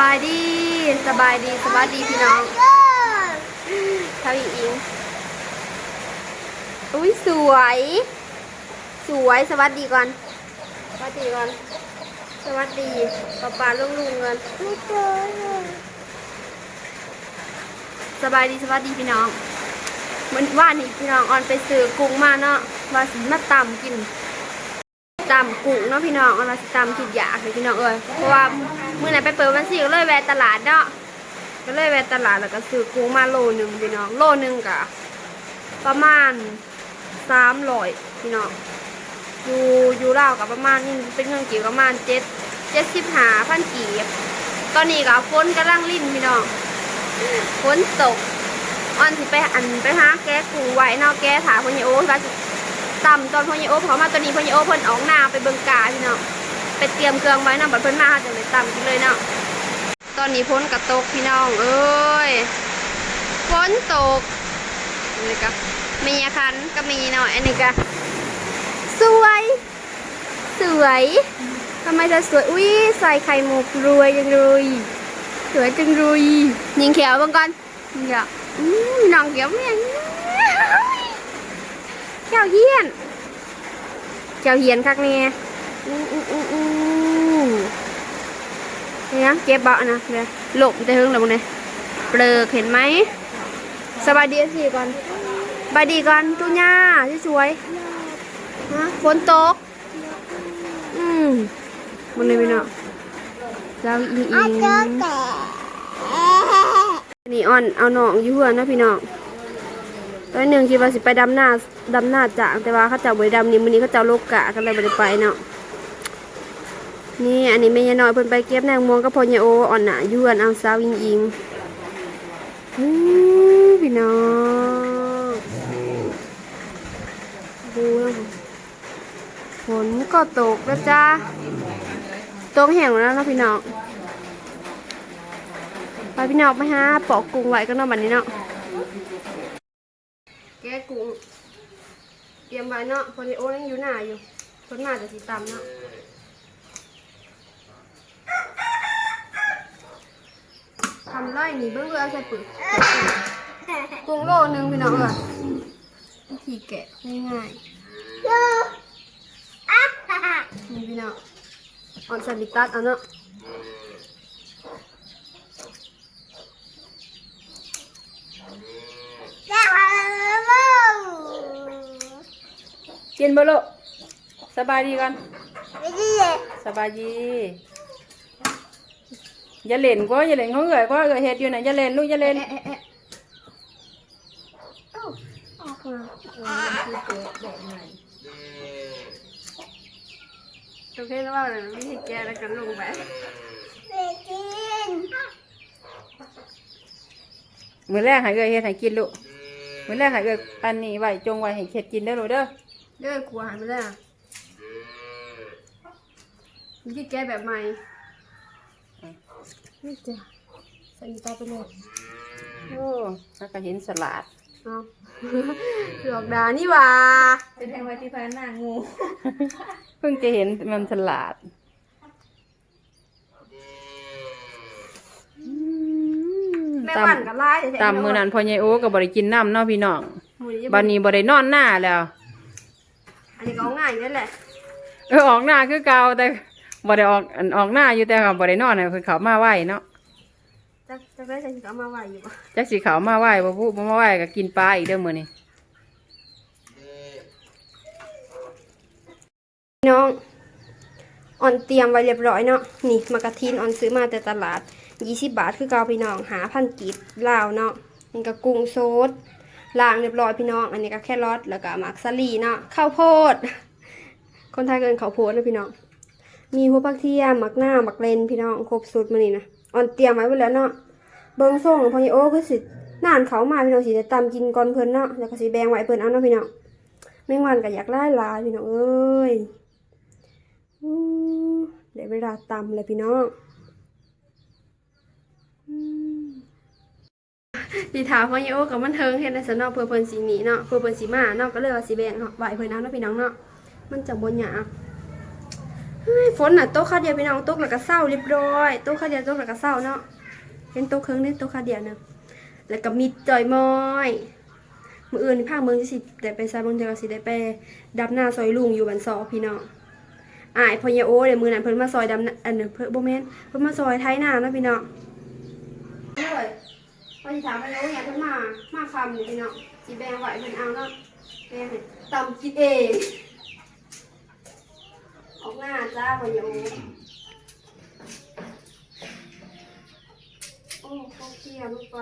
บายดี สบายดีสวัสดีพี่น้องเท่าอีอิงอุ้ยสวย สวยสวัสดีก่อน สวัสดีก่อน สวัสดีป้าป้าลุงลุงกันไม่เจอสบายดีสวัสดีพี่น้องเหมือนว่านี่พี่น้องออนไปซื้อกุ้งมาเนาะว่าสิมาตำกินตำกุ้งเนาะพี่น้องเอามาตำคิดอยากเลยพี่น้องเอ้ยเพราะว่า เมื่อไหร่ไปเปิดวันสี่ก็เลยแวะตลาดเนาะก็เลยแวะตลาดแล้วก็ซื้อกุ้งมาโลหนึ่งพี่น้องโลหนึ่งกะประมาณสามร้อยพี่น้องอยู่อยู่ลากับประมาณนี่เป็นเงินกี่ประมาณเจ็ดเจ็ดสิบห้าพันกีบตอนนี้กับฝนกำลังลิ่นพี่น้องฝนตกออนสิไปอันไปหาแก้กุ้งไว้เนาะแก้ถาคนยโอ้ว่าต่ำตอนพญโอเขามาตัวนี้พญโอเพิ่นออกหน้าไปเบิงกาพี่น้อง ไปเตรียมเครื่องไว้นะบัดเพิ่นมาจังเลยต่ำกินเลยเนาะตอนนี้พ้นกระตกพี่น้องเอ้ยฝนตกนี่ก็มีอาคันก็มีหน่อยอันนี้ก็สวย สวยทำไมเธอสวยอุ้ยใส่ไข่หมกรวยจังเลยสวยจังเลยยิงเขียวบางก่อนเขียวอืมน้องเขียวเนี่ยเจ้าเฮียนเจ้าเฮียนคักเนี่ย อู้อู้อู้อู้เนี่ยเก็บเบาะนะเดี๋ยหลบจะหึงหรือมั้งเนี่ยเปลือกเห็นไหมสบายดีสิก่อนบายดีก่อนตุ้ย่าที่สวยฮะฝนตก อืมมันเลยไม่เนาะเจ้าอิงอิงนี่อ่อนเอาหนองอยู่เพื่อนนะพี่น้องตอนหนึ่งคิดว่าสิไปดำหน้าดำหน้าจ่างแต่ว่าเขาจ้าบริดำนี่มื้อนี้เขาจ้าโลกกะก็เลยไปเนาะ นี่อันนี้แม่ยายน้อยเพิ่นไปเก็บแนงม่วงกับพ่อยายโออ่อนหนาอยวนเอาสาวยิงยิงอู้พี่น้องดูแล้วฝนก็ตกแล้วจ้าตกแห้งแล้วนะพี่น้องไปพี่น้องไปหาปอกกุ้งไว้กันเนาะบัดนี้เนาะแกกุ้งเตรียมไว้เนาะพอดีโอ้ยังอยู่หน้าอยู่คนหน้าจะสีตำเนาะ ทำไรนี่เบิ่งเบื่อใส่ปึกกุ้งโลนึงพี่น้องเอ้ยวิธีแกะง่ายๆนี่พี่น้องเออนสลิตัสเอาเนาะกินบ่ลูกสบายดีกันสบายดี อย่าเล่นก็อย่าเล่นเขาเอ่ยก็เอ่ยเฮ็ดอยู่ไหนะอย่าเล่นลูกอย่าเล่นโอเคแล้วว่าเลยวิธีแก้แล้วกันลงไปมื้อแรกให้เอ้ยเฮ็ดให้กินลูกมื้อแรกให้เอ้ยอันนี้ไว้จงไว้ให้เฮ็ดกินเด้อลูกเด้อเด้อครัวหายไปแล้วอะวิธีแก้แบบใหม่ นี่จ้ะใส่ตาไปเลยโอ้แล้วก็เห็นสลัดเอาหลอกดานี่หว่าเป็นแทงไว้ที่พาหน้างูเพิ่งจะเห็นมันสลัดแม่หวันกับไล่ตามมื้อนั้นพ่อใหญ่โอ้ก็บ่ได้กินน้ำเนาะพี่น้องมื้อนี้บัดนี้บ่ได้นอนหน้าแล้ว อันนี้ก็เอาง่ายอยู่นั่นแหละเออออกหน้าคือเก่าแต่ บ่ได้ออกอันออกหน้าอยู่แต่ก็บ่ได้นอนน่ะเพิ่นเข้ามาไหวเนาะจะจะได้ใส่ถุงเอามาไหวอยู่ปะจักสิเข้ามาไหวบ่พูบ่มาไหวก็กินปลาอีกเด้อมื้อนี้น้องอ่อนเตรียมไว้เรียบร้อยเนาะนี่มากระทินอ่อนซื้อมาแต่ตลาด20บาทคือเกาพี่น้องหาพันกีบลาวเนาะนี่ก็กุ้งโซดล้างเรียบร้อยพี่น้อง อันนี้ก็แค่รอทแล้วก็หมักสลีเนาะข้าวโพด คนไทยเกินข้าวโพดนะพี่น้อง มีหัวผักเทียมหมักหน้าหมักเลนพี่น้องครบสูตรมานี่นะอ่อนเตรียมไว้ไว้แล้วเนาะเบิ้งส่งพอโอคือสินานเขามาพี่น้องสิจะตำกินก่อนเพิ่นเนาะแล้วก็สิแบ่งไว้เพิ่นเอาเนาะพี่น้องแมงวันก็อยากไล่ลาพี่น้องเอ้ยเดี๋ยวเวลาตำเลยพี่น้องอืมดีถามพอโอ้กับมันเทิงเฮ็ดในสนอเพื่อเพิ่นสิหนีเนาะเพื่อเพิ่นสิมาเนาะก็เลยว่าสิแบ่งเนาะไว้เพิ่นเอาเนาะพี่น้องเนาะมันจะบ่ยาก ฝนน่ะโต๊ะข้าวเดียวพี่น้องโต๊ะแล้วก็เศร้าเรียบร้อยโต๊ะข้าวเดียวโต๊ะแล้วก็เศร้าเนาะเห็นโต๊ะเครื่องนี่โต๊ะข้าวเดียวเนาะแล้วก็มีจอยมอยมืออื่นนี่ภาคเมืองจะสิได้ไปซาบงเจอสิได้ไปดับหน้าซอยลุงอยู่บันซอพี่น้องอายพอยาโอเดี๋ยวมือนั้นเพิ่นมาซอยดำนาอันนั้นเพิ่นบ่แมนเพิ่นมาซอยไทยนานะพี่น้องเลยพอสิถามพอยาโอเนี่ยเพิ่นมามาคำนี่พี่น้องสิแบงไว้เพิ่นเอาเนาะแบงให้ตำกินเอง ออกหน้าจ้าพอยาโอโอ้เขาเคี่ยวลูกไป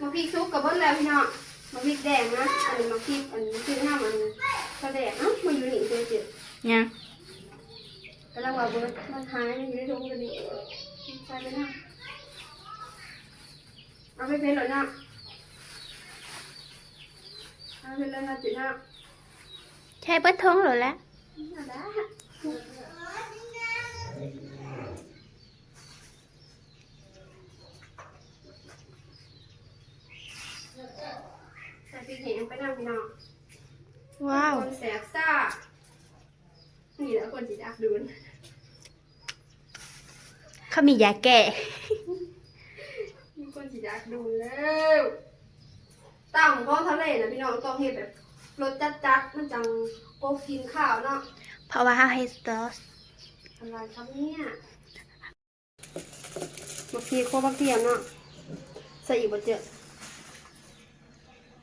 มาพริกซุปกับเบิ้ลแล้วพี่น้องมาพริกแดงนะอันนี้มาพริกอันนี้คือน้ำอันกระแดงเอ้ามาอยู่นี่เจอเจ็ดยังกำลังว่าเบิ้ลมันหายมันอยู่ในถุงกันนี่ใส่ไปนะเอาไปเป็นหน่อยนะเอาไปเลยนะจุดนะใช่เบิดทงหรือแล้วเอาได้ ใส่พริกแห้งไปน้ำพี่น้องว้าวคนแสบซ่า นี่แหละคนจิดักดูนเขามียาแก้มีคนจิดักดูนแล้วต่ำก็ทะเลนะพี่น้องต้องเห็นแบบ รสจัดๆมันจังโกกินข้าวเนาะเพราะว่าเขาให้ซอสอะไรครับเนี่ยบักพีโคบักเทียมเนาะใส่อีกบดเจอ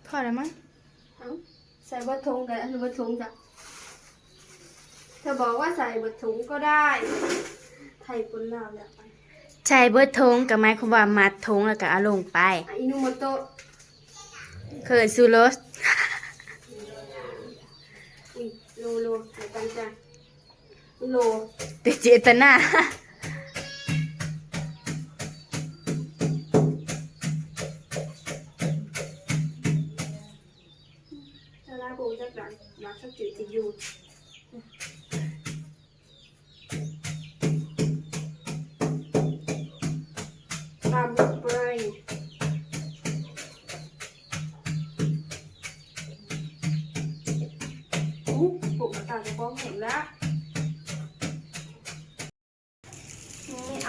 พอแล้วมั้งเอ้าใส่บดทงแต่อันนี้บดทงจ้ะเธอบอกว่าใส่บดถุงก็ได้ไทยปุนลาวแล้วไปใช่เบิดทงกับไม้ความว่ามัดทงแล้วก็เอาลงไปอะอินุโมโตะเคิร์ซูโรส อุ้ยโลโล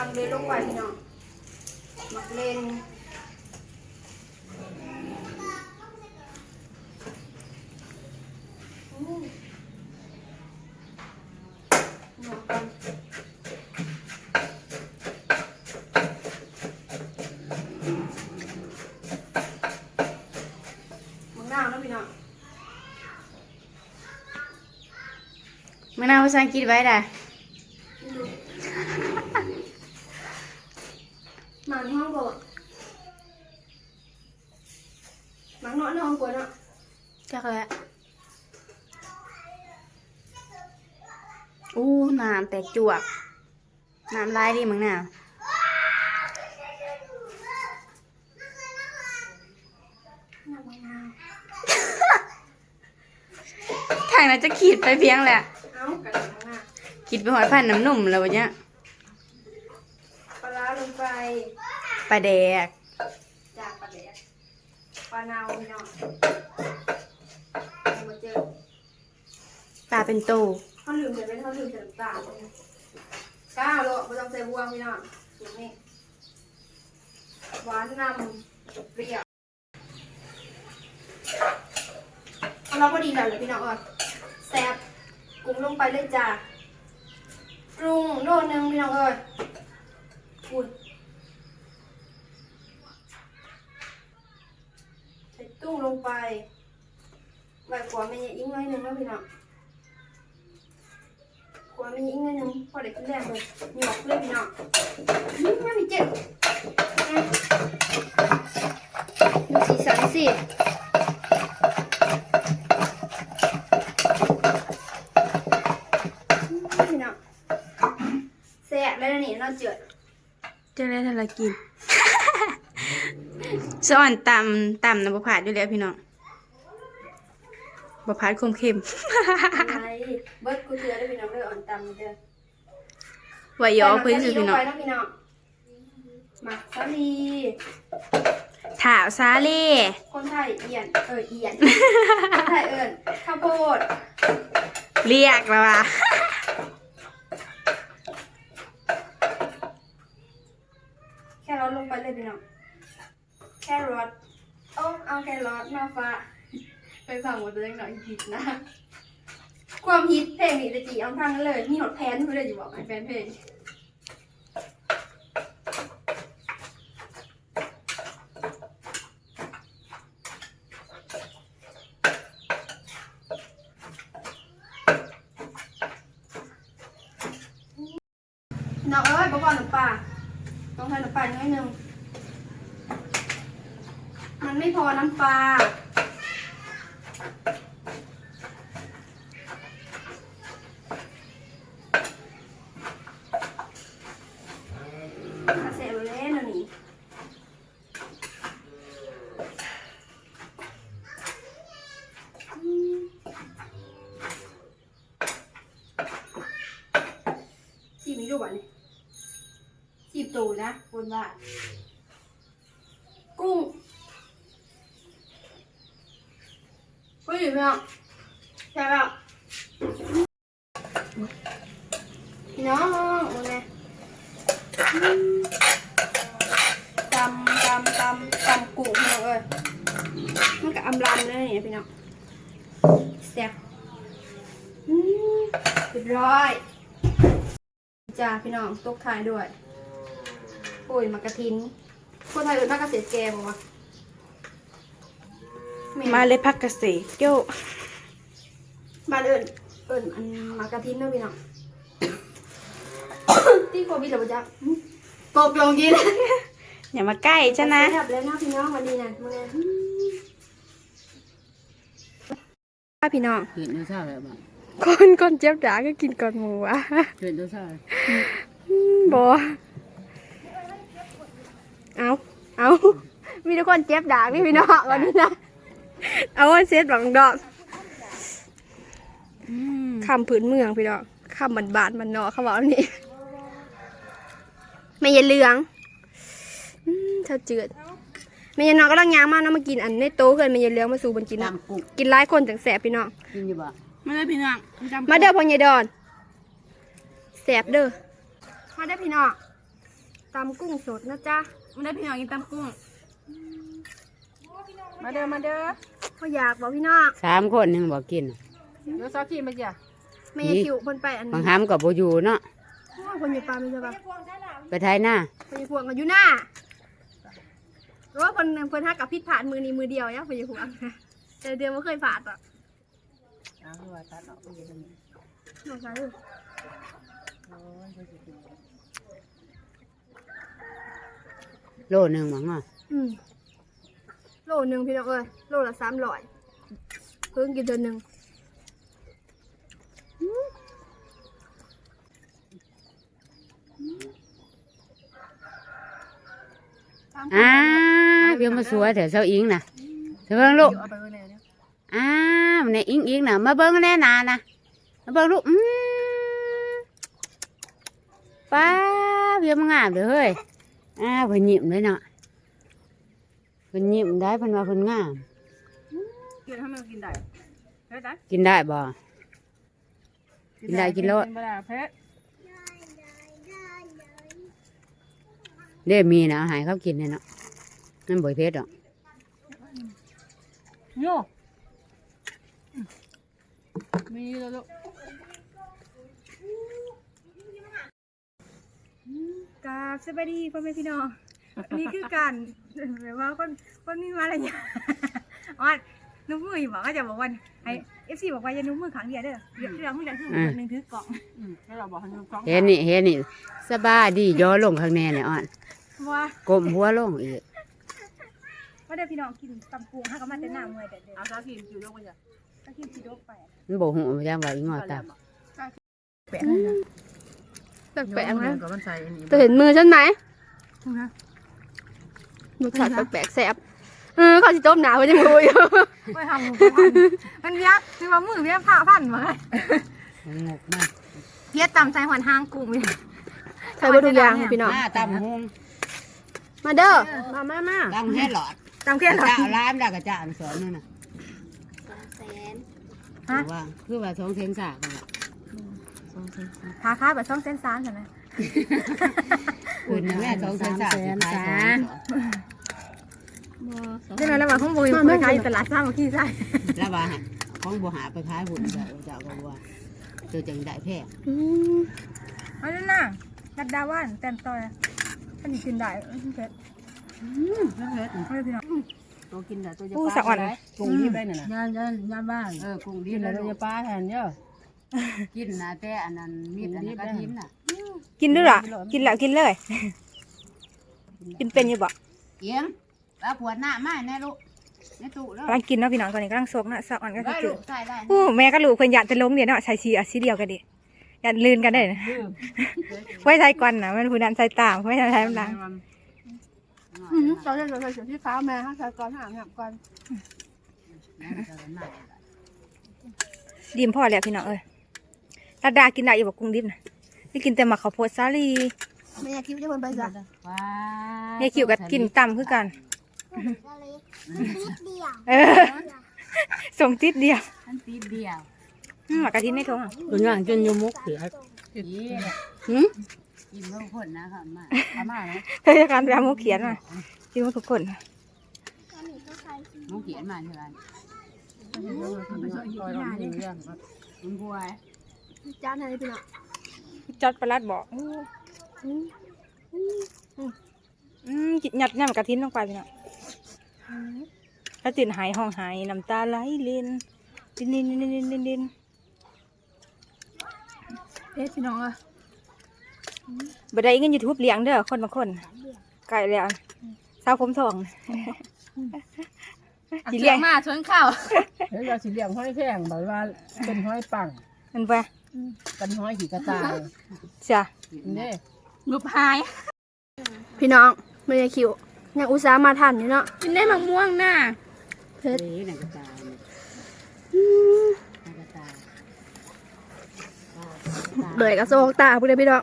งเลยลงไปพี่น้องหมักเลนหมอกกันมึงหน้าแล้วพี่น้องมะนาวภาษาอังกฤษไว้ได้ หมันห้องก่อนหมันเนาะในห้องกวนเนาะจักแล้วอู้น้ำแต่จวก น้ำลายดีมั้งน่าวหน้ามึงหน้าทางนั้นจะขีดไปเพียงแหละ เอ้ากระดาษข้างหน้าขีดไปหอยพันน้ำนุ่มแล้ววะเนี่ยปลาร้าล งไปปลาแดกจากปลาแดกปลานาวพี่น้องเอามาเจอปลาเป็นโตเขาลืมใส่เป็นเขาลืมใส่น้ำตาลก้าวโลไม่ต้องใส่บวงพี่น้องสูตรนี้หวานนำเปรี้ยวเอาเราพอดีแล้วเลยพี่น้องอ่อนแซ่บกุ้งลงไปเลยจ้าปรุงโลนึงพี่น้องเอ้ยอุ้ยใส่ ตุ้งลงไปไว้กว่าไม่ยังอิ้งน้อยหนึ่งแล้วพี่น้องกว่ามีอีกนิดนึงพอได้กินแรกเลยหยอกเลยพี่น้องนี่มันมีเจ็บดูสีสันสิพี่น้องแซ่บเลยนะนี่เราเจือดจะได้ทารากิน สอนตำตำน้ำบะพร้าวยแล้วพี่น้องบะพร้คมเค็มๆไรเบิดกูเตือได้พี่น้องเด้ออ่อนตำเด้อไหวายอพิ่นสิพี่น้องหมักสาลีถาวซาลีคนไทยเอียนเออเอียนคนไทยเอินข้าวโพดเรียกแล้วว่ะแค่เราลงไปเลยพี่น้อง ครอทเอาเอาแครอทมาฟ้าไปฟังหมดเลยหน่อยฮิตนะ ความฮิตเพลงนี้ตะกี้เอาทางนั้นเลยมีหดแพนเพื่อนอยู่บอกไอแฟนเพลงน้องเอ้ยบอกก่อนหนูป่าต้องใส่น้ำปลาน้อยหนึ่ง ไม่พอน้ำปลามาเสร็จแล้วนี่อืมจีบมีรูปอะนี่จีบตูนะบนว่ากุ้ง กุ้งอยู่ไหมอะใช่ป่ะน้องโอ้ยตำตำตำตำกุ้งพี่น้องเอ้ยมันก็อำลำเลยนี่พี่น้องแซ่บอืมเรียบร้อยจ้าพี่น้องตกท้ายด้วย โอ้ยมากระทินคนไทยเอื่นมากระเสร็จแกบอกว่า มาเลยพักเกษตรโยบ้านเอื่นเอื่นอันมากระทินเนาะพี่น้องที่โควิดเหรอจ๊ะตกลงกินอย่ามาใกล้ฉันนะขับแล้วนะพี่น้องวันนี้นะมึงไงพี่น้องเห็นตัวเศร้าแล้วบ้างคนคนเจ็บด่าก็กินก่อนหมูอะเห็นตัวเศร้าบอเอาเอามีทุกคนเจ็บด่าพี่พี่น้องวันนี้นะ เอาไว้เซตหลังดอกคำพื้นเมืองพี่น้องคำบันบานมันเนาะเขาบอกอันนี้ไม่ยายเหลืองอืมเธอจืดไม่ยายนอนก็ต้องยางมากเนาะมากินอันในโต๊ะเกินไม่ยายเหลืองมาสู่บนกินเนาะตำกุ้งกินหลายคนจังแสบพี่น้องกินอยู่บ่มาเลยพี่น้องมาเด้อพ่อใหญ่ดอนแสบเด้อมาเด้อพี่น้องตำกุ้งสดนะจ๊ะมาเลยพี่น้องกินตำกุ้ง มาเด้อมาเด้อพ่ออยากบอกพี่น้องสามคนยังบอกกินเดี๋ยวซอกี้มาจ้ะไม่ยายคิวคนไปอันบางห้ามกับโบอยู่เนาะโอ้ยคนอยู่ปลาไม่ใช่ปะไปไทยหน้าคนอยู่พวงกันอยู่หน้าหรือว่าคนคนฮักกับพิษผ่านมือนี้มือเดียวเนี่ยคนอยู่พวงแต่เดียวไม่เคยผ่านอะเอาคือว่าตัดออกไปอยู่นี้น้องชายเอ้ยโลหนึ่งมั้งอะอืม โลหนึ่งพี่น้องเอ้ยโลละสามร้อยเพิ่งกินเดือนหนึ่งอ้าเพียงมาสวยแถวเสาอิงน่ะเธอเบิ่งลูกเอาไปเนี่ยอิงอิงน่ะมาเบิ่งแน่นานะมาเบิ่งลูกอืมป้าเพียงมางามเด้อเฮ้ยอ้าวเพิ่นยิ้มเลยเนาะ เพิ่นยิ้มได้เพิ่นว่าเพิ่นงาม กินให้มันกินได้เผ็ดได้กินได้บ่ กินได้กินโลด กินบ่ได้เผ็ดเด้มีนะเอาใหายเขากินเนี่ยเนาะนั่นบ่อยเพชรหรอกโย่มีแล้วลูกกราบสวัสดีพ่อแม่พี่น้อง นี่คือการแบบว่าคนคนมีมารยาทอ๋อนุ่มมืออยู่บอกก็จะบอกว่าไอเอฟซีบอกว่าอย่านุ่มมือขังเดียวเด้อเดี๋ยวที่เราเพิ่งได้คือหนึ่งถือกล่องอืมแล้วเราบอกให้น้องกล้องเห็นนี่เห็นนี่สบายดีย่อลงข้างแน่เนี่ยอ่อนว่าก้มหัวลงอีกว่าเดี๋ยวพี่น้องกินตำปูให้เขามาแต่หน้าเมื่อยเด็ดเด็ดเอาซอกี้อยู่ลงไปจ้ะก็กินซีโดกไปมันบ่หูจังว่าอีงอตามแปะให้นะแปลกๆนะกับมันใส่อันนี้จะเห็นมือฉันไหมนะ รสชาติแปลกๆแซ่บเออเขาสิต้มหนาเขาจะรู้อยู่ไม่ทำมือพันมันเบี้ยคือว่ามือเบี้ยผ้าพันมางกมากเบี้ยตำใส่หัวหางกุ้งนี่ใส่เบดทุกอย่างพี่น้องมาตำหงมาเด้อมามามาตำแค่หลอดตำแค่หรอเจ้าร้านได้กับเจ้าอันสอนนั่นน่ะฮะว่าคือว่าสองเซนสากนั่นล่ะขาค้าแบบช่องเส้นซานใช่ไหม อื่นนะแม่สองแสนสามแสนสามใช่ไหมแล้วว่าของบุยไปขายตลาดสร้างมาขี้ใส่แล้วว่าของบัวหาไปขายหุ่นเจ้าเจ้าก็ว่าตัวจังได้แพงอืมเอาแล้วน่ะกัดดาว่านแต้มต่อยอันนี้กินได้เผ็ดแล้วเฮ็ดไม่พี่น้องตัวกินแต่ตัวจะอู้ปลาสะอ่อนกุ้งดิบได้น่ะนะย่านย่านย่านบ้านเออกุ้งดิกิบนแล้แล้ววลูจะกปลาแทนเยอะกินนะแต่อันนั้นมีดอันนั้นกระทิมน่ะ กินด้วยเหรอกินแล้วกินเลย กินเป็นอยู่บ่เอียงแล้วขวดหน้าไม้แน่ลูกในตู้แล้วกำลังกินเนาะพี่น้องตอนนี้กำลังซกนะสะอ่อนก็คือได้กิลูนกใส่ได้อู้แม่ก็รู้เพิ่นอยากจะล้มเดี๋ยวเนาะใส่สีอะสีเดียวกันดิอยากลืนกันได้นะไว้ใส่ก่อนนะมันผู้นั้นใส่ตามไม่ใช่ใส่น้ำหลังอืมเราจะใส่เสื้อที่ฟ้าแม่ค่ะใส่ก่อนหางหามก่อนดิมพ่อแล้วพี่น้องเอ้ยลาดากินได้อยู่บ่กุ้งดิบนะ นี่กินแต่หมักข้าวโพดสาลีไม่อยากคิดว่าจะเป็นไปจ้ะว้าเฮียคิวกับกินต่ำคือกันเออส่งติดเดียวอันตีเดียวอืมหมักกะทิในท้องอะตัวอย่างจนยมุกเสียยี่หืมกินเพิ่มคนนะค่ะมาเอามานะเธอจะการไปเอาหมูเขียนมากินมาทุกคนน้องเขียนมาใช่ไหมลอยออกมือยังมันบวยจานไหนพี่น้อง จอดประลัดบอกอืมอืมอืมกินหยัดหยัดกระทิ้นลงไปพี่น้องถ้าตื่นหายห้องหายน้ำตาไหลลินลินลินลินลินลินลินเอ๊ะพี่น้องอะบ่ได้เงินยูทูบเลี้ยงเด้อคนบางคนไก่แล้วสาวผมทองสิเลี้ยงมาชนข้าวเฮ้ยเราสิเลี้ยงห้อยแพงแบบว่าเป็นห้อยปังมันไป เป็นห้อยขี่กระต่ายจ้ะนี่รูปหาย พี่น้องไม่อยากคิวยังอุตส่าห์มาทันอยู่เนาะกินได้มะม่วงน่ะเฮ้ยหนังกระตายหนังกระตายเลยกระโซกตาเพื่อนพี่น้อง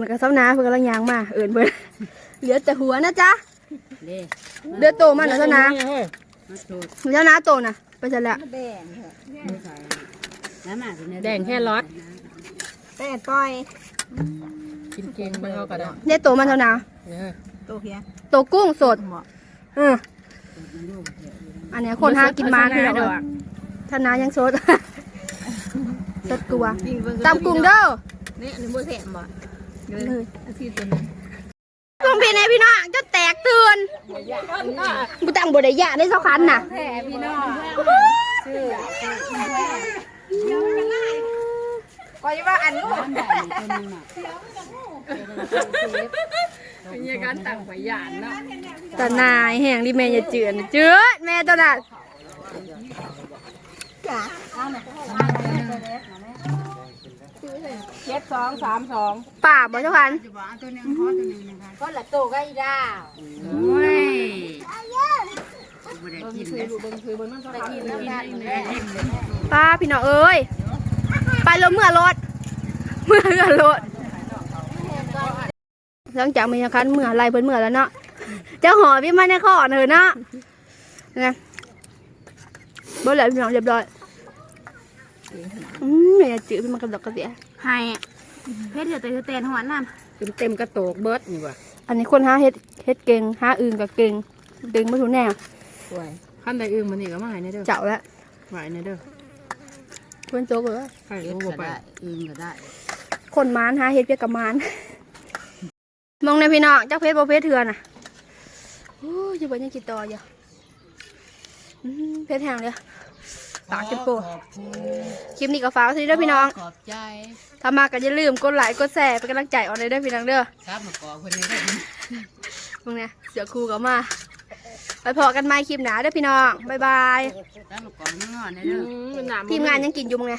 มันกระซ้ำน้าเพื่อนกำลังยางมาเอิญเพื่อนเหลือแต่หัวนะจ๊ะเด้เหลือโตมันนะเจ้านาเฮ้ยมาสูดเจ้านาโตนะไปเสร็จแล้ว แดงแค่ร้อยแต่ปล่อยกินเก่งไปเอากระดาษเนี่ยโตมันเท่านาเนี่ยตัวเพียโตกุ้งสดอืออันเนี้ยคนหากินมาพี่น้องเอ้ยท่านนายังสดสดกลัวตำกุ้งเด้อนี่อันนี้บ่แซ่บบ่เลยอาทิตย์ตัวนี้ลงพี่ในพี่น้องจะแตกตื่นบุตังบไดยะได้สักคันน่ะแซ่บพี่น้อง ก็ยังว่าอันนู้นน้ำใหญ่ตัวนึงอะมีการตั้งไว้ยานเนาะตานายแห่งดิแม่อย่าเจือนเจือดแม่ตัวนั้นเจ็ดสองสามสองป่าบ่เจ้าคันจะบอกตัวนึงขอตัวนึงนะคะก็ละโตก็อีดาว โอ้ยไม่ได้กินเลยป้าพี่น้องเอ้ย ไปลมเมื่อรถ เมื่อเมื่อรถหลังจากมีคันเมื่อไรเพิ่นเมื่อแล้วเนาะ เจ้าหอพี่มาในข้อเถอะเนาะไงบ่แล้วพี่น้องเรียบร้อยอืมแม่อย่าจื้อพี่มันกระดอกกระเดียให้เพชรเดี๋ยวแต่เต้นหัวน้เต็มเต็มกระโตกเบิร์ดนี่ว่ะอันนี้คนหาเฮ็ดเฮ็ดเก่งหาอื่นก็เก่งเก่งบ่ถูกแน่ สวยขั้นใดอื่นมันนี่ก็มาให้ในเด้อเจ้าละไหวในเด้อเพิ่นโจกเลยไข่เอ็ดก็ก็ไปได้อึงก็ได้คนมานหาเฮ็ดเปียกกับมาน มองในพี่น้องจักเพชรบ่เพชรเถื่อนน่ะโอ้ยอยู่บ่ยังกินต่ออยู่อืมเพชรแห้งเลยปากจะโปขอบคุณคลิปนี้ก็ฝากไว้ทีเด้อพี่น้อง ขอบใจถ้ามาก็อย่าลืมกดไลค์กดแชร์เป็นกำลังใจเอาเลยเด้อพี่น้องเด้อครับมาก่อคนนี้ได้ มึงเนี่ยเสือครูก็มา ไปพอกันไม่คลิปหนาเด้อพี่น้องบายบายทีมงานยังกินอยู่มั้งเ